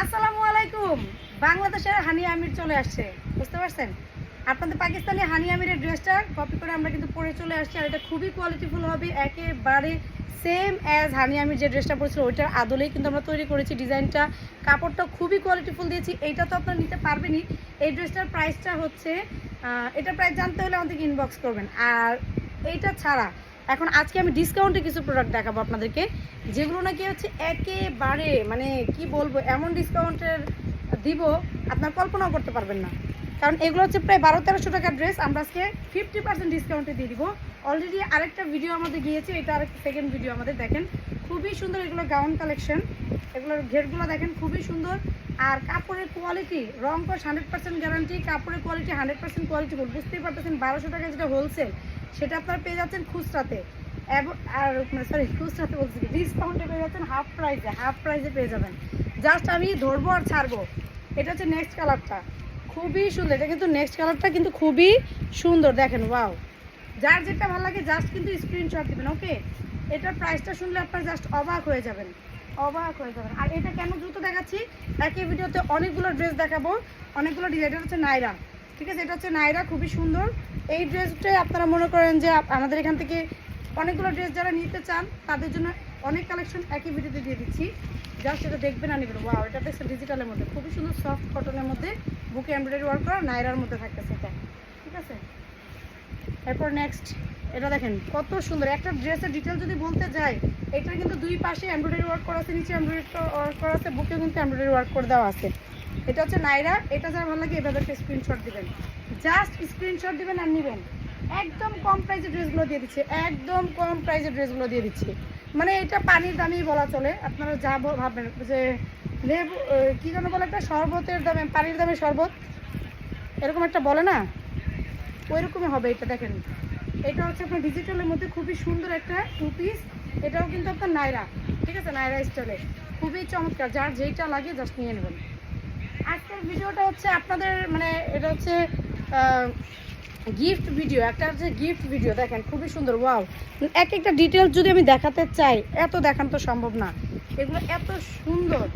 আসসালামু আলাইকুম। বাংলাদেশের হানি আমির চলে আসছে, বুঝতে পারছেন? আপনাদের পাকিস্তানি হানি আমিরের ড্রেসটা কপি করে আমরা কিন্তু পরে চলে আসছি, আর এটা খুবই কোয়ালিটিফুল হবে, একেবারে সেম অ্যাজ হানি আমির যে ড্রেসটা পরেছিল, ওইটার আদলেই কিন্তু আমরা তৈরি করেছি ডিজাইনটা। কাপড়টা খুবই কোয়ালিটিফুল দিয়েছি, এইটা তো আপনারা নিতে পারবেনই। এই ড্রেসটার প্রাইসটা হচ্ছে এটার প্রাইস জানতে হলে আমাদেরকে ইনবক্স করবেন। আর এইটা ছাড়া এখন আজকে আমি ডিসকাউন্টে কিছু প্রোডাক্ট দেখাবো আপনাদেরকে, যেগুলো নাকি হচ্ছে একেবারে মানে কি বলব, এমন ডিসকাউন্টের দিব, আপনার কল্পনাও করতে পারবেন না। কারণ এগুলো হচ্ছে প্রায় বারো, তেরোশো টাকার ড্রেস আমরা আজকে ফিফটি পার্সেন্ট ডিসকাউন্টে দিয়ে দিব। অলরেডি আরেকটা ভিডিও আমাদের গিয়েছে, এটা আরেকটা সেকেন্ড ভিডিও আমাদের, দেখেন। খুবই সুন্দর এগুলো গাউন কালেকশন এগুলোর ঘেরগুলো দেখেন, খুবই সুন্দর। আর কাপড়ের কোয়ালিটি রং কস হান্ড্রেড পার্সেন্ট গ্যারান্টি কাপড়ের কোয়ালিটি হান্ড্রেড পার্সেন্ট কোয়ালিটি বুঝতেই পারতেছেন, বারোশো টাকা যেটা হোলসেল সেটা আপনারা পেয়ে যাচ্ছেন খুচরাতে। আর সরি খুচরাতে বলছি ডিসকাউন্টে পেয়ে যাচ্ছেন হাফ প্রাইসে হাফ প্রাইসে পেয়ে যাবেন। জাস্ট আমি ধরবো আর ছাড়বো। এটা হচ্ছে নেক্সট কালারটা খুবই সুন্দর, এটা কিন্তু নেক্সট কালারটা কিন্তু খুবই সুন্দর, দেখেন ওয়াও যার যেটা ভালো লাগে জাস্ট কিন্তু স্ক্রিনশট দিবেন ওকে এটার প্রাইসটা শুনলে আপনার জাস্ট অবাক হয়ে যাবেন। অবাক হয়ে যাবেন। আর এটা কেন দ্রুত দেখাচ্ছি? একই ভিডিওতে অনেকগুলো ড্রেস দেখাবো। অনেকগুলো ডিজাইন হচ্ছে নাইরা ঠিক আছে? এটা হচ্ছে নাইরা খুবই সুন্দর। এই ড্রেসটাই আপনারা মনে করেন যে আমাদের এখান থেকে অনেকগুলো ড্রেস যারা নিতে চান, তাদের জন্য অনেক কালেকশন একই ভিডিওতে দিয়ে দিচ্ছি। জাস্ট এটা দেখবেন আর নেবেন। ওয়াও এটা দেখছেন ডিজিটালের মধ্যে। খুবই সুন্দর সফট কটনের মধ্যে বুকে এমব্রয়ডারি ওয়ার্ক করা নাইরার মধ্যে থাকতেছে এটা। ঠিক আছে? এরপর নেক্সট এটা দেখেন, কত সুন্দর। একটা ড্রেসের ডিটেল যদি বলতে যাই, এটা কিন্তু দুই পাশে এমব্রয়ডারি ওয়ার্ক করা আছে, নিচে এমব্রয়ডারি ওয়ার্ক করা আছে, বুকেও কিন্তু এমব্রয়ডারি ওয়ার্ক করে দেওয়া আছে। এটা হচ্ছে নাইরা, এটা যার ভালো লাগে এভাবে একটা স্ক্রিনশট দিবেন। জাস্ট স্ক্রিনশট দিবেন আর নেবেন। একদম কম প্রাইসে ড্রেসগুলো দিয়ে দিচ্ছে, একদম কম প্রাইসে ড্রেসগুলো দিয়ে দিচ্ছে। মানে এটা পানির দামই বলা চলে, আপনারা যা ভাববেন, যে লেবু কি যেন বলে একটা শরবতের দামে, পানির দামে শরবত। এরকম একটা বলে না? ওই রকমই হবে এটা, দেখেন। এটা হচ্ছে আপনার ডিজিটালের মধ্যে খুবই সুন্দর একটা টু পিস এটাও কিন্তু আপনার নাইরা, ঠিক আছে? নাইরা স্টাইলে খুবই চমৎকার, যার যেইটা লাগে জাস্ট নিয়ে নেবেন। আজকের ভিডিওটা হচ্ছে আপনাদের মানে এটা হচ্ছে গিফট ভিডিও একটা হচ্ছে গিফট ভিডিও দেখেন, খুবই সুন্দর ওয়াও এক একটা ডিটেলস যদি আমি দেখাতে চাই, এত দেখানো তো সম্ভব না। এগুলো এত সুন্দর।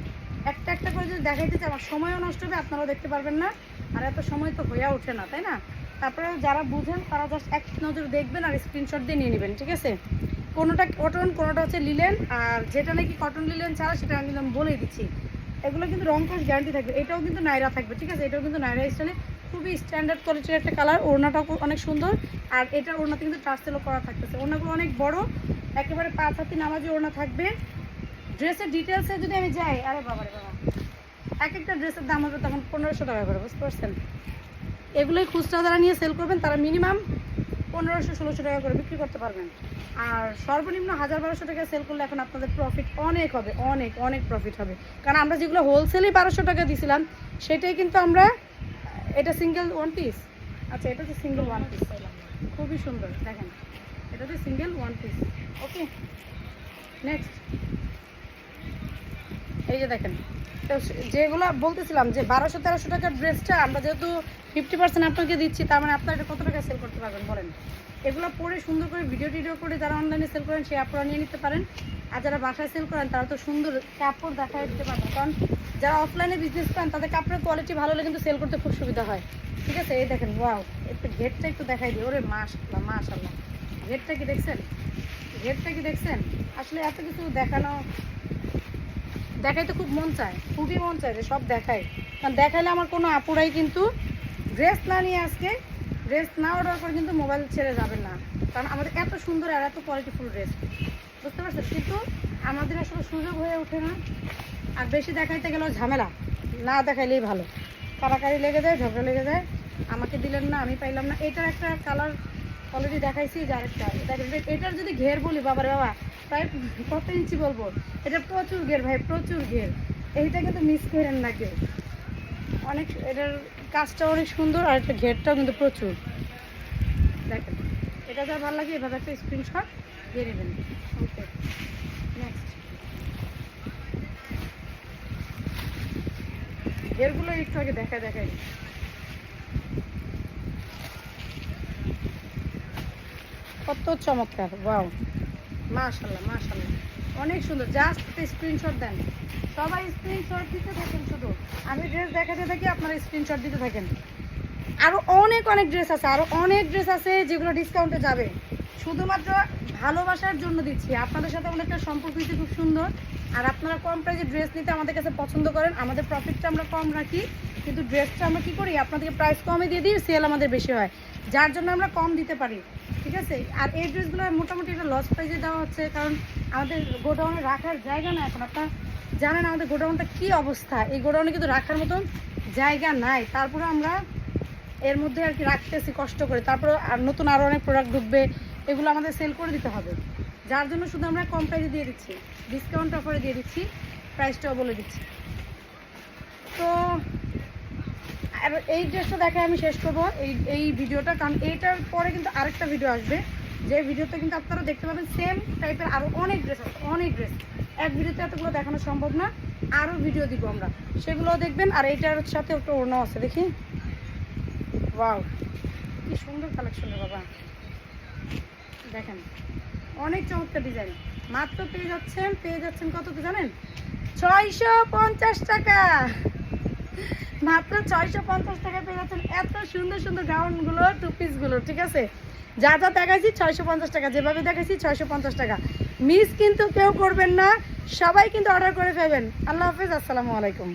একটা একটা করে যদি দেখাইতে চাই, আমার সময়ও নষ্ট হবে, আপনারাও দেখতে পারবেন না। আর এত সময় তো হয়ে ওঠে না, তাই না? তারপরে যারা বুঝেন, তারা জাস্ট এক নজর দেখবেন আর স্ক্রিনশট দিয়ে নিয়ে নেবেন, ঠিক আছে? কোনোটা কটন কোনোটা হচ্ছে লিলেন আর যেটা নাকি কটন লিলেন ছাড়া, সেটা আমি বলেই দিচ্ছি। এগুলো কিন্তু রং কস গ্যারান্টি থাকবে। এটাও কিন্তু নাইরা থাকবে, ঠিক আছে? এটাও কিন্তু নাইরা স্টাইলে খুবই স্ট্যান্ডার্ড কোয়ালিটির একটা কালার ওড়নাটাও অনেক সুন্দর। আর এটা ওড়নাতে কিন্তু টার্সেলও করা থাকতেছে। ওড়নাগুলো অনেক বড়, একেবারে পাঁচ হাতি নামাজি ওড়না থাকবে। ড্রেসের ডিটেলসে যদি আমি যাই, আরে বাবারে বাবা। এক একটা ড্রেসের দাম হবে তখন পনেরোশো টাকা করে, বুঝতে পারছেন? এগুলোই খুচরা যারা নিয়ে সেল করবেন, তারা মিনিমাম পনেরোশো, ষোলোশো টাকা করে বিক্রি করতে পারবেন। আর সর্বনিম্ন হাজার বারোশো টাকা সেল করলে এখন আপনাদের প্রফিট অনেক হবে, অনেক অনেক প্রফিট হবে। কারণ আমরা যেগুলো হোলসেলেই বারোশো টাকা দিছিলাম, সেটাই কিন্তু আমরা, এটা সিঙ্গেল ওয়ান পিস আচ্ছা এটা হচ্ছে সিঙ্গেল ওয়ান পিস খুবই সুন্দর, দেখেন। এটা হচ্ছে single one piece okay next এই যে দেখেন। তো যেগুলো বলতেছিলাম যে বারোশো, তেরোশো টাকার ড্রেসটা আমরা যেহেতু ফিফটি পার্সেন্ট আপনাকে দিচ্ছি, তার মানে আপনার এটা কত টাকা সেল করতে পারবেন বলেন? এগুলো পরে সুন্দর করে ভিডিও টিডিও করে যারা অনলাইনে সেল করেন, সেই আপনারা নিয়ে নিতে পারেন। আর যারা বাসায় সেল করেন, তারা তো সুন্দর কাপড় দেখায় দিতে পারবেন। কারণ যারা অফলাইনে বিজনেস করেন তাদের কাপড়ের কোয়ালিটি ভালো হলে কিন্তু সেল করতে খুব সুবিধা হয়। ঠিক আছে? এই দেখেন ওয়াও একটু গেটটা একটু দেখাই দিই। ওরে মাশাল্লাহ মাশাল্লাহ গেটটা কি দেখছেন? গেটটা কি দেখছেন? আসলে এত কিছু দেখানো দেখাইতে খুব মন চায়। খুবই মন চায় যে সব দেখাই। কারণ দেখাইলে আমার কোনো আপুরাই কিন্তু ড্রেস না নিয়ে আজকে ড্রেস না অর্ডার করে কিন্তু মোবাইল ছেড়ে যাবেন না। কারণ আমাদের এত সুন্দর আর এত কোয়ালিটিফুল ড্রেস বুঝতে পারছেন? কিন্তু আমাদের আসলে সুযোগ হয়ে ওঠে না। আর বেশি দেখাইতে গেলেও ঝামেলা। না দেখাইলেই ভালো। কারাকারি লেগে যায়, ঝগড়া লেগে যায়। আমাকে দিলেন না, আমি পাইলাম না। এটার একটা কালার অলরেডি দেখাইছি যে আরেকটা। এটার যদি ঘের বলি, বাবারে বাবা, প্রায় কত ইঞ্চি বলব? এটা প্রচুর ঘের ভাই, প্রচুর ঘের। এইটা কিন্তু মিস করেন না কেউ। অনেক এটার কাজটা অনেক সুন্দর আর একটা ঘেরটাও কিন্তু প্রচুর। দেখেন, এটা যা ভালো লাগে, এভাবে একটা স্ক্রিনশট দিয়ে নেবেন। ওকে নেক্সট ঘেরগুলো একটু আগে দেখা দেখাই কত চমৎকার, ওয়াও। মাশাল্লাহ মাশাল্লাহ অনেক সুন্দর। জাস্ট স্ক্রিনশট দেন। সবাই স্ক্রিনশট দিতে থাকেন শুধু। আমি ড্রেস দেখাতে থাকি, আপনারা স্ক্রিনশট দিতে থাকেন। আরও অনেক অনেক ড্রেস আছে। আরও অনেক ড্রেস আছে যেগুলো ডিসকাউন্টে যাবে। শুধুমাত্র ভালোবাসার জন্য দিচ্ছি। আপনাদের সাথে আমাদের একটা সম্পর্ক হয়েছে, খুব সুন্দর। আর আপনারা কম প্রাইসে ড্রেস নিতে আমাদের কাছে পছন্দ করেন। আমাদের প্রফিটটা আমরা কম রাখি। কিন্তু ড্রেসটা আমরা কি করি? আপনাদেরকে প্রাইস কমে দিয়ে দিই সেল আমাদের বেশি হয়। যার জন্য আমরা কম দিতে পারি। ঠিক আছে? আর এই ড্রেসগুলো মোটামুটি একটা লস প্রাইসে দেওয়া হচ্ছে, কারণ আমাদের গোডাউনে রাখার জায়গা না এখন। আপনার জানেন আমাদের গোডাউনটা কি অবস্থা? এই গোডাউনে কিন্তু রাখার মতন জায়গা নাই। তারপরে আমরা এর মধ্যে আর কি রাখতেছি কষ্ট করে। তারপরে আর নতুন আরও অনেক প্রোডাক্ট ঢুকবে, এগুলো আমাদের সেল করে দিতে হবে। যার জন্য শুধু আমরা কম প্রাইসে দিয়ে দিচ্ছি। ডিসকাউন্ট অফারে দিয়ে দিচ্ছি প্রাইসটাও বলে দিচ্ছি। তো আর এই ড্রেসটা দেখে আমি শেষ করব এই এই ভিডিওটা, কারণ এইটার পরে কিন্তু আরেকটা ভিডিও আসবে। যে ভিডিওতে কিন্তু আপনারা দেখতে পাবেন সেম টাইপের আরও অনেক ড্রেস আছে, অনেক ড্রেস এক ভিডিওতে এতগুলো দেখানো সম্ভব না আরও ভিডিও দিব আমরা। সেগুলোও দেখবেন, আর এইটার সাথে একটা ওড়না আছে, দেখি। ওয়াও কি সুন্দর কালেকশন রে বাবা। দেখেন, অনেক চমৎকার ডিজাইন মাত্র পেয়ে যাচ্ছেন পেয়ে যাচ্ছেন কত জানেন? ছয়শো পঞ্চাশ টাকা। মাত্র ছয়শো পঞ্চাশ টাকা পেয়ে যাচ্ছেন এত সুন্দর সুন্দর গাউনগুলো টু পিসগুলো ঠিক আছে? যা যা দেখাইছি ছয়শো পঞ্চাশ টাকা, যেভাবে দেখাইছি ছয়শো পঞ্চাশ টাকা। মিস কিন্তু কেউ করবেন না, সবাই কিন্তু অর্ডার করে ফেলবেন। আল্লাহ হাফিজ, আসসালামু আলাইকুম।